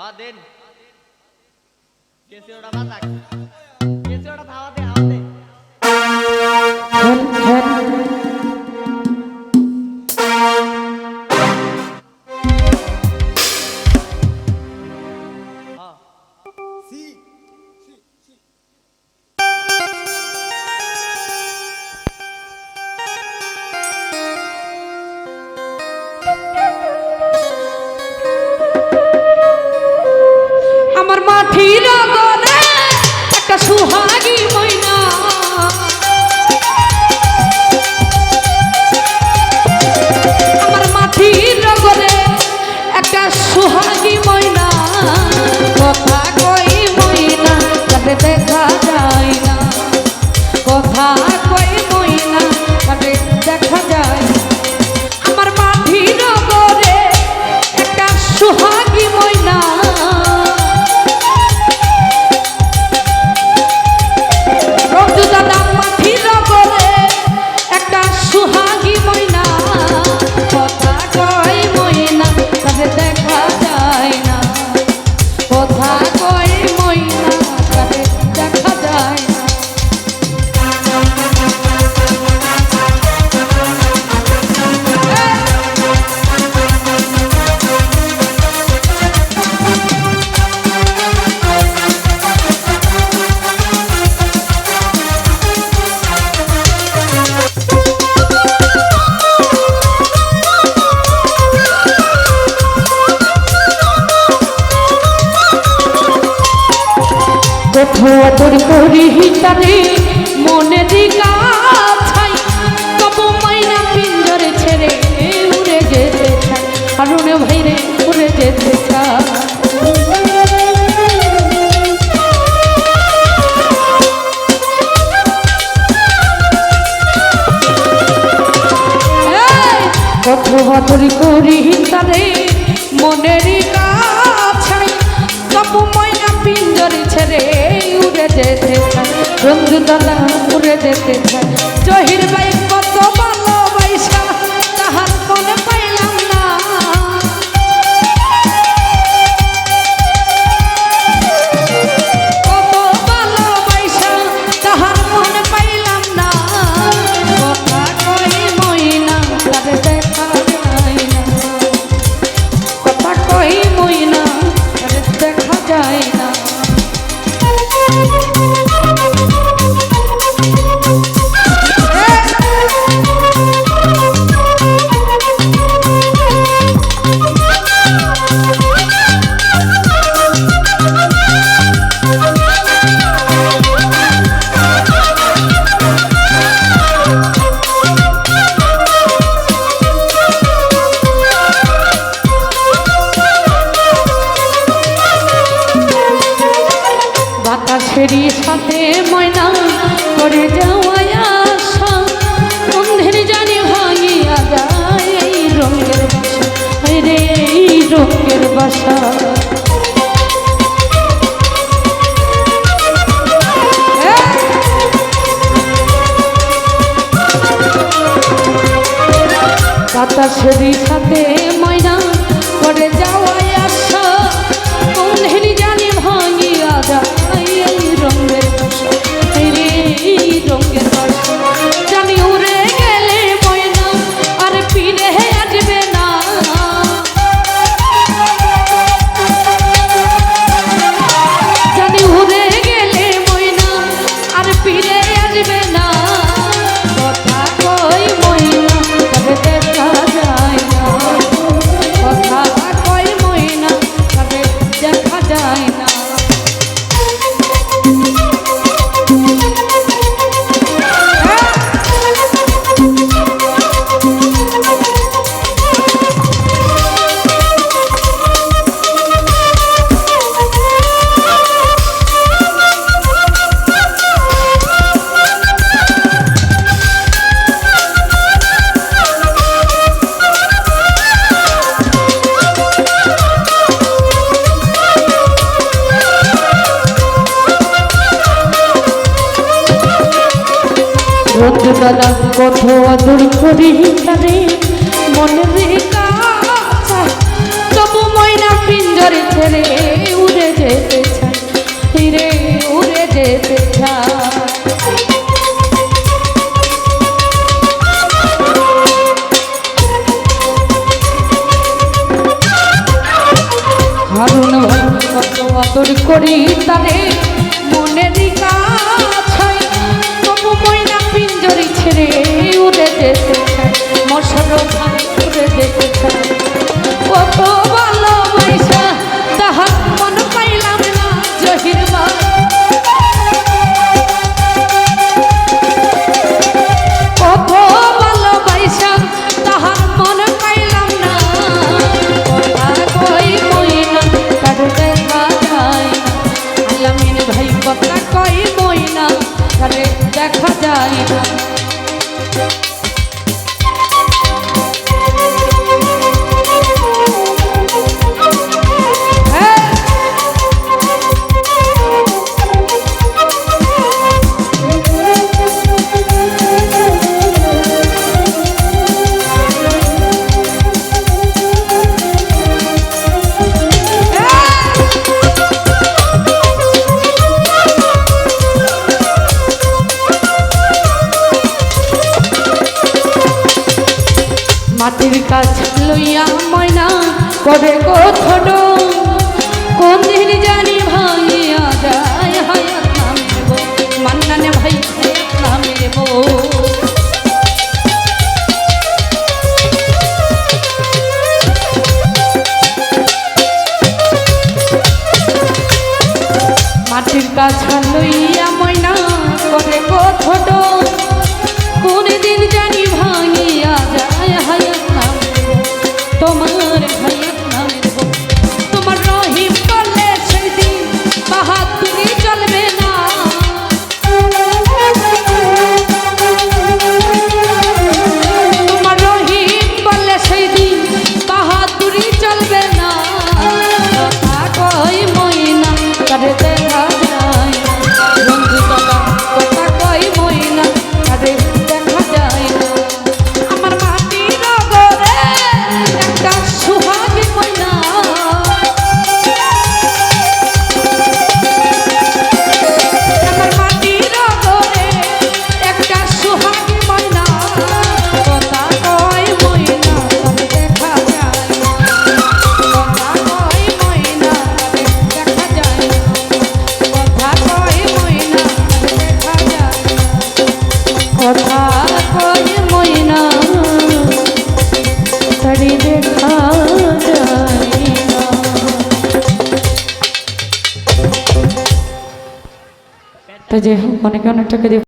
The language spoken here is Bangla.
হ্যাঁ দেন কেসিওটা বাতাক কেসিওটা হাওয়া দে হাওয়া দে। আমার মাটির গলে একটা সুহাগী তোর করি হিতারে মনে দিগা ছাই। কবু মাইনা পিঞ্জরে ছেড়ে উড়ে যেতে চাই। হারুনে ভাইরে উড়ে যেতে চাই। কত করি তারে মনের দাদা উড়ে যেতে চাই। জহির ভাই কত ভালোবাসা, তাহার মনে পাইলাম না। কত ভালোবাসা, তাহার মনে পাইলাম না। কথা কই মইনা তারে দেখা না। কথা কই মইনা বাতাসেরই সাথে ময়না করে যাওয়ায় আশা। বন্ধের জানি ভাঙিয়া যায় এই রঙের বাসা। রে, এই রঙের বাসা। সাথে যায় না। জ্বালা কত আদর করি তারে মনে রে তবু ময়না পিঞ্জরে ছেড়ে উড়ে যেতে চায়। হিরে উড়ে যেতে চায়। হারুন কত আদর করি তারে ছেড়ে উড়ে যেতে চাই মশার ভাই উড়ে যেতে চাই কত ভালো পয়সা তাহার মন পাইলাম না জহির কত ভালো পয়সা তাহার মন পাইলাম না। কই মই দেখা যায় না। कभी को छोड़ो যে অনেকে অনেক টাকা দিয়ে